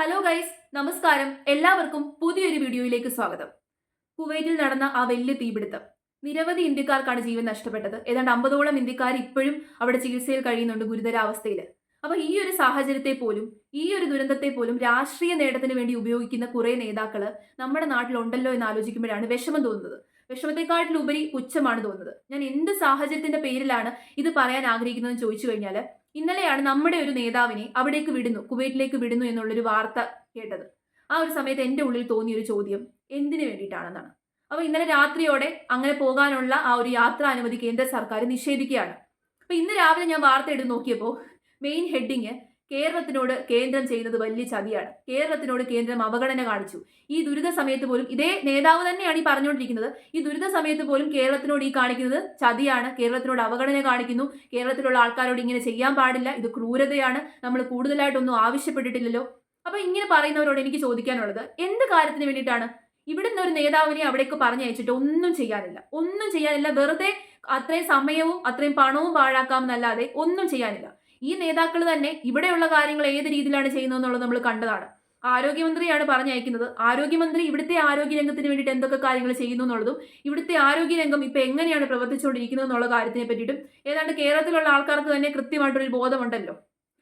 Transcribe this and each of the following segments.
Hello guys നമസ്കാരം. എല്ലാവർക്കും പുതിയൊരു വീഡിയോയിലേക്ക് സ്വാഗതം. കുവൈറ്റിൽ നടന്ന ആ വലിയ തീപിടുത്തം. നിരവധി ഇന്ത്യക്കാർക്കാണ് ജീവൻ നഷ്ടപ്പെട്ടത്. ഏതാണ്ട് അമ്പതോളം ഇന്ത്യക്കാർ ഇപ്പോഴും അവിടെ ചികിത്സയിൽ കഴിയുന്നുണ്ട് ഗുരുതരാവസ്ഥയിൽ അപ്പൊ ഈ ഒരു സാഹചര്യത്തെ പോലും ഈ ഒരു ദുരന്തത്തെ പോലും രാഷ്ട്രീയ നേട്ടത്തിന് വേണ്ടി ഉപയോഗിക്കുന്ന കുറെ നേതാക്കൾ നമ്മുടെ നാട്ടിലുണ്ടല്ലോ എന്ന് ആലോചിക്കുമ്പോഴാണ് വിഷമം തോന്നുന്നത്. വിഷമത്തെക്കാട്ടിലുപരി പുച്ഛമാണ് തോന്നുന്നത്. ഞാൻ എന്ത് സാഹചര്യത്തിന്റെ പേരിലാണ് ഇത് പറയാൻ ആഗ്രഹിക്കുന്നതെന്ന് ചോദിച്ചു കഴിഞ്ഞാൽ ഇന്നലെയാണ് നമ്മുടെ ഒരു നേതാവിനെ അവിടേക്ക് വിടുന്നു കുവൈറ്റിലേക്ക് വിടുന്നു എന്നുള്ളൊരു വാർത്ത കേട്ടത്. ആ ഒരു സമയത്ത് എന്റെ ഉള്ളിൽ തോന്നിയ ഒരു ചോദ്യം എന്തിനു വേണ്ടിയിട്ടാണെന്നാണ്. അപ്പോൾ ഇന്നലെ രാത്രിയോടെ അങ്ങനെ പോകാനുള്ള ആ ഒരു യാത്രാ അനുമതി കേന്ദ്ര സർക്കാർ നിഷേധിക്കുകയാണ്. അപ്പോൾ ഇന്ന് രാവിലെ ഞാൻ വാർത്ത എടുത്ത് നോക്കിയപ്പോൾ മെയിൻ ഹെഡിങ് കേരളത്തിനോട് കേന്ദ്രം ചെയ്യുന്നത് വലിയ ചതിയാണ്. കേരളത്തിനോട് കേന്ദ്രം അവഗണന കാണിച്ചു. ഈ ദുരിത സമയത്ത് പോലും ഇതേ നേതാവ് തന്നെയാണ് ഈ പറഞ്ഞുകൊണ്ടിരിക്കുന്നത്. ഈ ദുരിത സമയത്ത് പോലും കേരളത്തിനോട് ഈ കാണിക്കുന്നത് ചതിയാണ്. കേരളത്തിനോട് അവഗണന കാണിക്കുന്നു. കേരളത്തിലുള്ള ആൾക്കാരോട് ഇങ്ങനെ ചെയ്യാൻ പാടില്ല. ഇത് ക്രൂരതയാണ്. നമ്മൾ കൂടുതലായിട്ടൊന്നും ആവശ്യപ്പെട്ടിട്ടില്ലല്ലോ. അപ്പൊ ഇങ്ങനെ പറയുന്നവരോട് എനിക്ക് ചോദിക്കാനുള്ളത് എന്ത് കാര്യത്തിന് വേണ്ടിയിട്ടാണ് ഇവിടുന്ന് ഒരു നേതാവിനെ അവിടേക്ക് പറഞ്ഞയച്ചിട്ട് ഒന്നും ചെയ്യാനില്ല? ഒന്നും ചെയ്യാനില്ല. വെറുതെ അത്രയും സമയവും അത്രയും പണവും പാഴാക്കാം എന്നല്ലാതെ ഒന്നും ചെയ്യാനില്ല. ഈ നേതാക്കൾ തന്നെ ഇവിടെയുള്ള കാര്യങ്ങൾ ഏത് രീതിയിലാണ് ചെയ്യുന്നതെന്നുള്ളത് നമ്മൾ കണ്ടതാണ്. ആരോഗ്യമന്ത്രിയാണ് പറഞ്ഞയക്കുന്നത്. ആരോഗ്യമന്ത്രി ഇവിടുത്തെ ആരോഗ്യ രംഗത്തിന് വേണ്ടിയിട്ട് എന്തൊക്കെ കാര്യങ്ങൾ ചെയ്യുന്നു എന്നുള്ളതും ഇവിടുത്തെ ആരോഗ്യ രംഗം ഇപ്പൊ എങ്ങനെയാണ് പ്രവർത്തിച്ചുകൊണ്ടിരിക്കുന്നത് എന്നുള്ള കാര്യത്തിനെ പറ്റിയിട്ടും ഏതാണ്ട് കേരളത്തിലുള്ള ആൾക്കാർക്ക് തന്നെ കൃത്യമായിട്ടൊരു ബോധമുണ്ടല്ലോ.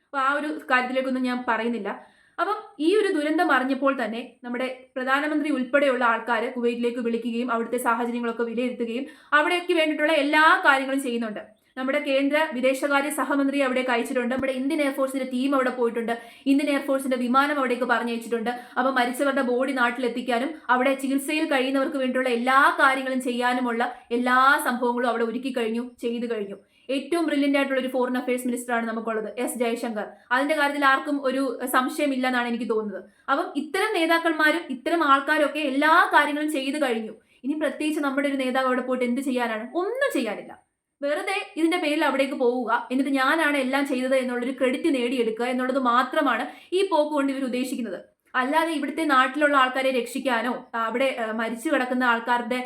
അപ്പൊ ആ ഒരു കാര്യത്തിലേക്കൊന്നും ഞാൻ പറയുന്നില്ല. അപ്പം ഈ ഒരു ദുരന്തം അറിഞ്ഞപ്പോൾ തന്നെ നമ്മുടെ പ്രധാനമന്ത്രി ഉൾപ്പെടെയുള്ള ആൾക്കാർ കുവൈറ്റിലേക്ക് വിളിക്കുകയും അവിടുത്തെ സാഹചര്യങ്ങളൊക്കെ വിലയിരുത്തുകയും അവിടേക്ക് വേണ്ടിയിട്ടുള്ള എല്ലാ കാര്യങ്ങളും ചെയ്യുന്നുണ്ട്. നമ്മുടെ കേന്ദ്ര വിദേശകാര്യ സഹമന്ത്രി അവിടേക്ക് അയച്ചിട്ടുണ്ട്. നമ്മുടെ ഇന്ത്യൻ എയർഫോഴ്സിന്റെ ടീം അവിടെ പോയിട്ടുണ്ട്. ഇന്ത്യൻ എയർഫോഴ്സിന്റെ വിമാനം അവിടേക്ക് പറഞ്ഞയച്ചിട്ടുണ്ട് അപ്പോൾ മരിച്ചവരുടെ ബോഡി നാട്ടിലെത്തിക്കാനും അവിടെ ചികിത്സയിൽ കഴിയുന്നവർക്ക് വേണ്ടിയുള്ള എല്ലാ കാര്യങ്ങളും ചെയ്യാനുമുള്ള എല്ലാ സംഭവങ്ങളും അവിടെ ഒരുക്കി കഴിഞ്ഞു ചെയ്തു കഴിഞ്ഞു. ഏറ്റവും ബ്രില്യന്റ് ആയിട്ടുള്ള ഒരു ഫോറിൻ അഫയേഴ്സ് മിനിസ്റ്ററാണ് നമുക്കുള്ളത് എസ് ജയശങ്കർ. അതിന്റെ കാര്യത്തിൽ ആർക്കും ഒരു സംശയമില്ല എന്നാണ് എനിക്ക് തോന്നുന്നത്. അപ്പം ഇത്തരം നേതാക്കന്മാരും ഇത്തരം ആൾക്കാരും ഒക്കെ എല്ലാ കാര്യങ്ങളും ചെയ്തു കഴിഞ്ഞു. ഇനി പ്രത്യേകിച്ച് നമ്മുടെ ഒരു നേതാവ് അവിടെ പോയിട്ട് എന്ത് ചെയ്യാനാണ്? ഒന്നും ചെയ്യാനില്ല. വെറുതെ ഇതിന്റെ പേരിൽ അവിടേക്ക് പോവുക എന്നിട്ട് ഞാനാണ് എല്ലാം ചെയ്തത് എന്നുള്ളൊരു ക്രെഡിറ്റ് നേടിയെടുക്കുക എന്നുള്ളത് മാത്രമാണ് ഈ പോക്ക് കൊണ്ട് ഇവർ ഉദ്ദേശിക്കുന്നത്. അല്ലാതെ ഇവിടുത്തെ നാട്ടിലുള്ള ആൾക്കാരെ രക്ഷിക്കാനോ അവിടെ മരിച്ചു കിടക്കുന്ന ആൾക്കാരുടെ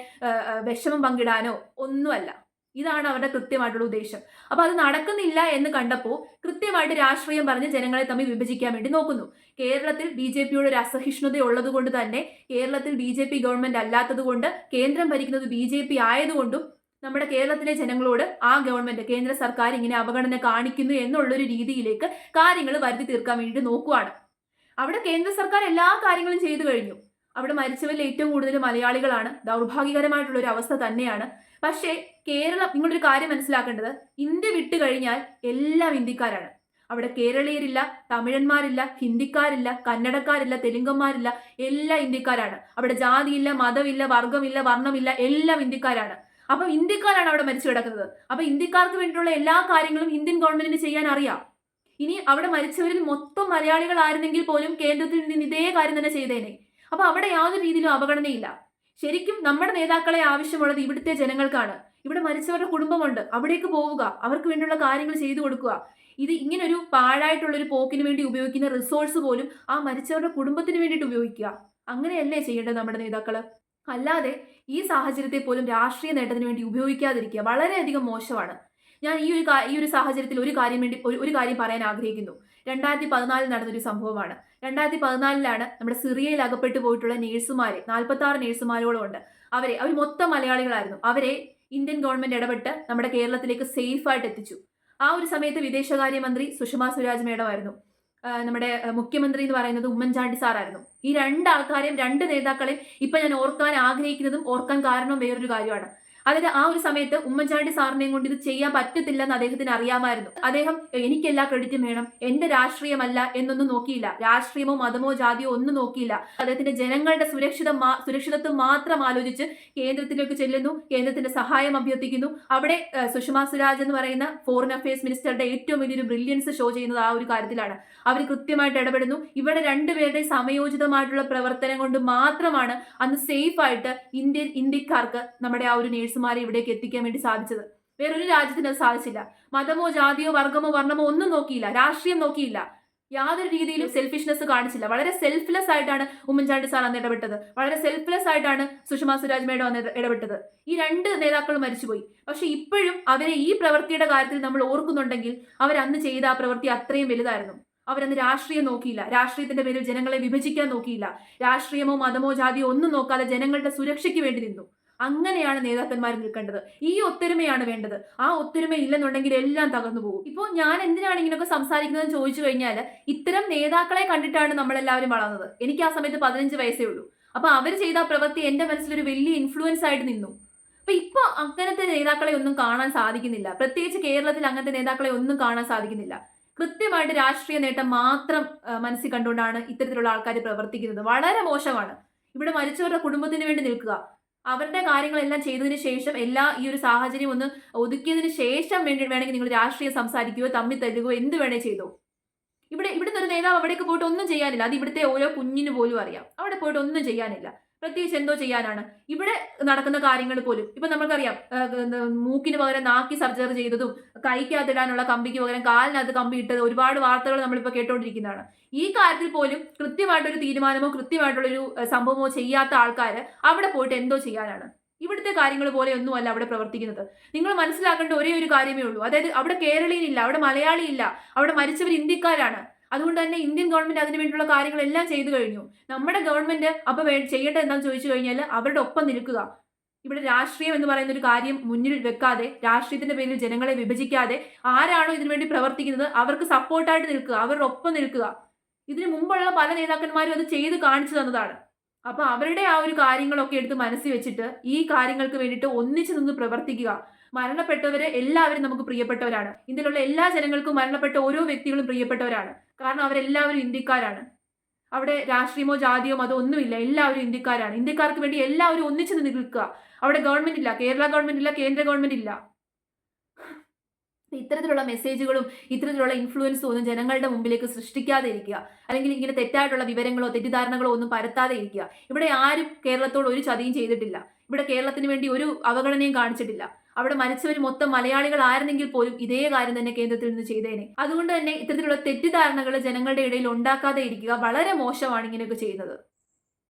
വിഷമം പങ്കിടാനോ ഒന്നുമല്ല. ഇതാണ് അവരുടെ കൃത്യമായിട്ടുള്ള ഉദ്ദേശം. അപ്പൊ അത് നടക്കുന്നില്ല എന്ന് കണ്ടപ്പോൾ കൃത്യമായിട്ട് രാഷ്ട്രീയം പറഞ്ഞ് ജനങ്ങളെ തമ്മിൽ വിഭജിക്കാൻ വേണ്ടി നോക്കുന്നു. കേരളത്തിൽ ബി ജെ പിയുടെ ഒരു അസഹിഷ്ണുത ഉള്ളത് കൊണ്ട് തന്നെ കേരളത്തിൽ ബി ജെ പി ഗവൺമെന്റ് അല്ലാത്തത് കൊണ്ട് കേന്ദ്രം ഭരിക്കുന്നത് ബി ജെ പി ആയതുകൊണ്ടും നമ്മുടെ കേരളത്തിലെ ജനങ്ങളോട് ആ ഗവൺമെന്റ് കേന്ദ്ര സർക്കാർ ഇങ്ങനെ അവഗണന കാണിക്കുന്നു എന്നുള്ളൊരു രീതിയിലേക്ക് കാര്യങ്ങൾ വരുത്തി തീർക്കാൻ വേണ്ടി നോക്കുവാണ്. അവിടെ കേന്ദ്ര സർക്കാർ എല്ലാ കാര്യങ്ങളും ചെയ്തു കഴിഞ്ഞു. അവിടെ മരിച്ചവരിൽ ഏറ്റവും കൂടുതൽ മലയാളികളാണ്. ദൗർഭാഗ്യകരമായിട്ടുള്ള ഒരു അവസ്ഥ തന്നെയാണ്. പക്ഷേ കേരളം നിങ്ങളൊരു കാര്യം മനസ്സിലാക്കേണ്ടത്. ഇന്ത്യ വിട്ടു കഴിഞ്ഞാൽ എല്ലാം ഇന്ത്യക്കാരാണ്. അവിടെ കേരളീയരില്ല തമിഴന്മാരില്ല ഹിന്ദിക്കാരില്ല കന്നഡക്കാരില്ല തെലുങ്കന്മാരില്ല എല്ലാ ഇന്ത്യക്കാരാണ്. അവിടെ ജാതിയില്ല മതമില്ല വർഗമില്ല വർണമില്ല എല്ലാം ഇന്ത്യക്കാരാണ്. അപ്പൊ ഇന്ത്യക്കാരാണ് അവിടെ മരിച്ചു കിടക്കുന്നത്. അപ്പൊ ഇന്ത്യക്കാർക്ക് വേണ്ടിയിട്ടുള്ള എല്ലാ കാര്യങ്ങളും ഇന്ത്യൻ ഗവൺമെന്റിന് ചെയ്യാൻ അറിയാം. ഇനി അവിടെ മരിച്ചവരിൽ മൊത്തം മലയാളികളായിരുന്നെങ്കിൽ പോലും കേന്ദ്രത്തിൽ നിന്ന് ഇതേ കാര്യം തന്നെ ചെയ്തേനെ. അപ്പൊ അവിടെ യാതൊരു രീതിയിലും അവഗണനയില്ല. ശരിക്കും നമ്മുടെ നേതാക്കളെ ആവശ്യമുള്ളത് ഇവിടുത്തെ ജനങ്ങൾക്കാണ്. ഇവിടെ മരിച്ചവരുടെ കുടുംബമുണ്ട്. അവിടേക്ക് പോവുക. അവർക്ക് വേണ്ടിയുള്ള കാര്യങ്ങൾ ചെയ്തു കൊടുക്കുക. ഇത് ഇങ്ങനൊരു പാഴായിട്ടുള്ളൊരു പോക്കിന് വേണ്ടി ഉപയോഗിക്കുന്ന റിസോഴ്സ് പോലും ആ മരിച്ചവരുടെ കുടുംബത്തിന് വേണ്ടിയിട്ട് ഉപയോഗിക്കുക. അങ്ങനെയല്ലേ ചെയ്യേണ്ടത് നമ്മുടെ നേതാക്കൾ? അല്ലാതെ ഈ സാഹചര്യത്തെ പോലും രാഷ്ട്രീയ നേട്ടത്തിന് വേണ്ടി ഉപയോഗിക്കാതിരിക്കുക വളരെയധികം മോശമാണ്. ഞാൻ ഈ ഒരു ഈ ഒരു സാഹചര്യത്തിൽ ഒരു കാര്യം വേണ്ടി ഒരു കാര്യം പറയാൻ ആഗ്രഹിക്കുന്നു. രണ്ടായിരത്തി പതിനാലിൽ നടന്നൊരു സംഭവമാണ്. രണ്ടായിരത്തി പതിനാലിലാണ് നമ്മുടെ സിറിയയിൽ അകപ്പെട്ടു പോയിട്ടുള്ള നേഴ്സുമാരെ നാൽപ്പത്തി ആറ് നേഴ്സുമാരോളം ഉണ്ട്. അവരെ അവർ മൊത്തം മലയാളികളായിരുന്നു. അവരെ ഇന്ത്യൻ ഗവൺമെന്റ് ഇടപെട്ട് നമ്മുടെ കേരളത്തിലേക്ക് സേഫായിട്ട് എത്തിച്ചു. ആ ഒരു സമയത്ത് വിദേശകാര്യമന്ത്രി സുഷമ സ്വരാജ് മേഡമായിരുന്നു. നമ്മുടെ മുഖ്യമന്ത്രി എന്ന് പറയുന്നത് ഉമ്മൻചാണ്ടി സാറായിരുന്നു. ഈ രണ്ട് ആൾക്കാരെയും രണ്ട് നേതാക്കളെയും ഇപ്പൊ ഞാൻ ഓർക്കാൻ ആഗ്രഹിക്കുന്നതും ഓർക്കാൻ കാരണം വേറൊരു കാര്യമാണ്. അതായത് ആ ഒരു സമയത്ത് ഉമ്മൻചാണ്ടി സാറിനെയും കൊണ്ട് ഇത് ചെയ്യാൻ പറ്റത്തില്ലെന്ന് അദ്ദേഹത്തിന് അറിയാമായിരുന്നു. അദ്ദേഹം എനിക്കെല്ലാ ക്രെഡിറ്റും വേണം. എന്റെ രാഷ്ട്രീയമല്ല എന്നൊന്നും നോക്കിയില്ല. രാഷ്ട്രീയമോ മതമോ ജാതിയോ ഒന്നും നോക്കിയില്ല. അദ്ദേഹത്തിന്റെ ജനങ്ങളുടെ സുരക്ഷിത സുരക്ഷിതത്വം മാത്രം ആലോചിച്ച് കേന്ദ്രത്തിലേക്ക് ചെല്ലുന്നു. കേന്ദ്രത്തിന്റെ സഹായം അഭ്യർത്ഥിക്കുന്നു. അവിടെ സുഷമ സ്വരാജ് എന്ന് പറയുന്ന ഫോറിൻ അഫയേഴ്സ് മിനിസ്റ്ററുടെ ഏറ്റവും വലിയൊരു ബ്രില്യൻസ് ഷോ ചെയ്യുന്നത് ആ ഒരു കാര്യത്തിലാണ്. അവർ കൃത്യമായിട്ട് ഇടപെടുന്നു. ഇവിടെ രണ്ടുപേരുടെ സമയോചിതമായിട്ടുള്ള പ്രവർത്തനം കൊണ്ട് മാത്രമാണ് അന്ന് സേഫ് ആയിട്ട് ഇന്ത്യൻ ഇന്ത്യക്കാർക്ക് നമ്മുടെ ആ ഒരു നേഴ്സുമാരെ ഇവിടേക്ക് എത്തിക്കാൻ വേണ്ടി സാധിച്ചത്. വേറൊരു രാജ്യത്തിന് അത് സാധിച്ചില്ല. മതമോ ജാതിയോ വർഗമോ വർണമോ ഒന്നും നോക്കിയില്ല. രാഷ്ട്രീയം നോക്കിയില്ല. യാതൊരു രീതിയിലും സെൽഫിഷ്നെസ് കാണിച്ചില്ല. വളരെ സെൽഫ്ലെസ് ആയിട്ടാണ് ഉമ്മൻചാണ്ടി സാർ അന്ന് ഇടപെട്ടത്. വളരെ സെൽഫ്ലെസ് ആയിട്ടാണ് സുഷമ സ്വരാജ് മേഡം അന്ന് ഇടപെട്ടത്. ഈ രണ്ട് നേതാക്കളും മരിച്ചുപോയി. പക്ഷെ ഇപ്പോഴും അവരെ ഈ പ്രവൃത്തിയുടെ കാര്യത്തിൽ നമ്മൾ ഓർക്കുന്നുണ്ടെങ്കിൽ അവർ അന്ന് ചെയ്ത ആ പ്രവൃത്തി അത്രയും വലുതായിരുന്നു. അവരന്ന് രാഷ്ട്രീയം നോക്കിയില്ല. രാഷ്ട്രീയത്തിന്റെ പേരിൽ ജനങ്ങളെ വിഭജിക്കാൻ നോക്കിയില്ല. രാഷ്ട്രീയമോ മതമോ ജാതിയോ ഒന്നും നോക്കാതെ ജനങ്ങളുടെ സുരക്ഷയ്ക്ക് വേണ്ടി നിന്നു. അങ്ങനെയാണ് നേതാക്കന്മാർ നിൽക്കേണ്ടത്. ഈ ഒത്തൊരുമയാണ് വേണ്ടത്. ആ ഒത്തൊരുമ ഇല്ലെന്നുണ്ടെങ്കിൽ എല്ലാം തകർന്നു പോകും. ഇപ്പോൾ ഞാൻ എന്തിനാണ് ഇങ്ങനെയൊക്കെ സംസാരിക്കുന്നതെന്ന് ചോദിച്ചു കഴിഞ്ഞാൽ ഇത്തരം നേതാക്കളെ കണ്ടിട്ടാണ് നമ്മളെല്ലാവരും വളർന്നത്. എനിക്ക് ആ സമയത്ത് പതിനഞ്ച് വയസ്സേ ഉള്ളൂ. അപ്പൊ അവർ ചെയ്ത പ്രവൃത്തി എന്റെ മനസ്സിലൊരു വലിയ ഇൻഫ്ലുവൻസ് ആയിട്ട് നിന്നു. അപ്പൊ ഇപ്പൊ അങ്ങനത്തെ നേതാക്കളെ ഒന്നും കാണാൻ സാധിക്കുന്നില്ല. പ്രത്യേകിച്ച് കേരളത്തിൽ അങ്ങനത്തെ നേതാക്കളെ ഒന്നും കാണാൻ സാധിക്കുന്നില്ല. കൃത്യമായിട്ട് രാഷ്ട്രീയ നേട്ടം മാത്രം മനസ്സിൽ കണ്ടുകൊണ്ടാണ് ഇത്തരത്തിലുള്ള ആൾക്കാർ പ്രവർത്തിക്കുന്നത്. വളരെ മോശമാണ്. ഇവിടെ മരിച്ചവരുടെ കുടുംബത്തിന് വേണ്ടി നിൽക്കുക. അവരുടെ കാര്യങ്ങളെല്ലാം ചെയ്തതിന് ശേഷം എല്ലാ ഈ ഒരു സാഹചര്യം ഒന്ന് ഒതുക്കിയതിന് ശേഷം വേണ്ടി വേണമെങ്കിൽ നിങ്ങൾ രാഷ്ട്രീയം സംസാരിക്കുകയോ തമ്മിൽ തരുകയോ എന്ത് വേണേ ചെയ്തോ. ഇവിടെ ഇവിടുന്ന് ഒരു നേതാവ് അവിടേക്ക് പോയിട്ട് ഒന്നും ചെയ്യാനില്ല. അത് ഇവിടുത്തെ ഓരോ കുഞ്ഞിന് പോലും അറിയാം. അവിടെ പോയിട്ട് ഒന്നും ചെയ്യാനില്ല. പ്രത്യേകിച്ച് എന്തോ ചെയ്യാനാണ്. ഇവിടെ നടക്കുന്ന കാര്യങ്ങൾ പോലും. ഇപ്പൊ നമുക്കറിയാം മൂക്കിന് പകരം നാക്കി സർജറി ചെയ്തതും കൈക്കകത്തിടാനുള്ള കമ്പിക്ക് പകരം കാലിനകത്ത് കമ്പി ഇട്ടത് ഒരുപാട് വാർത്തകൾ നമ്മളിപ്പോൾ കേട്ടോണ്ടിരിക്കുന്നതാണ്. ഈ കാര്യത്തിൽ പോലും കൃത്യമായിട്ടൊരു തീരുമാനമോ കൃത്യമായിട്ടുള്ളൊരു സംഭവമോ ചെയ്യാത്ത ആൾക്കാർ അവിടെ പോയിട്ട് എന്തോ ചെയ്യാനാണ്. ഇവിടുത്തെ കാര്യങ്ങൾ പോലെ ഒന്നുമല്ല അവിടെ പ്രവർത്തിക്കുന്നത്. നിങ്ങൾ മനസ്സിലാക്കേണ്ട ഒരേ ഒരു കാര്യമേ ഉള്ളൂ. അതായത് അവിടെ കേരളീയനില്ല അവിടെ മലയാളിയില്ല അവിടെ മരിച്ചവർ ഇന്ത്യക്കാരാണ്. അതുകൊണ്ട് തന്നെ ഇന്ത്യൻ ഗവൺമെന്റ് അതിനു വേണ്ടിയുള്ള കാര്യങ്ങളെല്ലാം ചെയ്തു കഴിഞ്ഞു. നമ്മുടെ ഗവൺമെന്റ് അപ്പൊ വേ- ചെയ്യേണ്ടത് എന്താണെന്ന് ചോദിച്ചു കഴിഞ്ഞാൽ അവരുടെ ഒപ്പം നിൽക്കുക. ഇവിടെ രാഷ്ട്രീയം എന്ന് പറയുന്ന ഒരു കാര്യം മുന്നിൽ വെക്കാതെ രാഷ്ട്രീയത്തിന്റെ പേരിൽ ജനങ്ങളെ വിഭജിക്കാതെ ആരാണോ ഇതിനുവേണ്ടി പ്രവർത്തിക്കുന്നത് അവർക്ക് സപ്പോർട്ടായിട്ട് നിൽക്കുക അവരുടെ ഒപ്പം നിൽക്കുക. ഇതിനു മുമ്പുള്ള പല നേതാക്കന്മാരും അത് ചെയ്ത് കാണിച്ചു തന്നതാണ്. അപ്പൊ അവരുടെ ആ ഒരു കാര്യങ്ങളൊക്കെ എടുത്ത് മനസ്സിൽ വെച്ചിട്ട് ഈ കാര്യങ്ങൾക്ക് വേണ്ടിയിട്ട് ഒന്നിച്ചു നിന്ന് പ്രവർത്തിക്കുക. മരണപ്പെട്ടവരെ എല്ലാവരും നമുക്ക് പ്രിയപ്പെട്ടവരാണ്. ഇന്ത്യയിലുള്ള എല്ലാ ജനങ്ങൾക്കും മരണപ്പെട്ട ഓരോ വ്യക്തികളും പ്രിയപ്പെട്ടവരാണ്. കാരണം അവരെല്ലാവരും ഇന്ത്യക്കാരാണ്. അവിടെ രാഷ്ട്രീയമോ ജാതിയോ മതോ ഒന്നുമില്ല. എല്ലാവരും ഇന്ത്യക്കാരാണ്. ഇന്ത്യക്കാർക്ക് വേണ്ടി എല്ലാവരും ഒന്നിച്ചു നിൽക്കുക. അവിടെ ഗവൺമെന്റ് ഇല്ല. കേരള ഗവൺമെന്റ് ഇല്ല. കേന്ദ്ര ഗവൺമെന്റ് ഇല്ല. ഇത്തരത്തിലുള്ള മെസ്സേജുകളും ഇത്തരത്തിലുള്ള ഇൻഫ്ലുവൻസും ഒന്നും ജനങ്ങളുടെ മുമ്പിലേക്ക് സൃഷ്ടിക്കാതെ ഇരിക്കുക. അല്ലെങ്കിൽ ഇങ്ങനെ തെറ്റായിട്ടുള്ള വിവരങ്ങളോ തെറ്റിദ്ധാരണകളോ ഒന്നും പരത്താതെ ഇരിക്കുക. ഇവിടെ ആരും കേരളത്തോട് ഒരു ചതിയും ചെയ്തിട്ടില്ല. ഇവിടെ കേരളത്തിന് വേണ്ടി ഒരു അവഗണനയും കാണിച്ചിട്ടില്ല. അവിടെ മരിച്ചവർ മൊത്തം മലയാളികൾ ആയിരുന്നെങ്കിൽ പോലും ഇതേ കാര്യം തന്നെ കേന്ദ്രത്തിൽ നിന്ന് ചെയ്തേനെ. അതുകൊണ്ട് തന്നെ ഇത്തരത്തിലുള്ള തെറ്റിദ്ധാരണകൾ ജനങ്ങളുടെ ഇടയിൽ ഉണ്ടാക്കാതെ ഇരിക്കുക വളരെ മോശമാണ് ഇങ്ങനെയൊക്കെ ചെയ്യുന്നത്.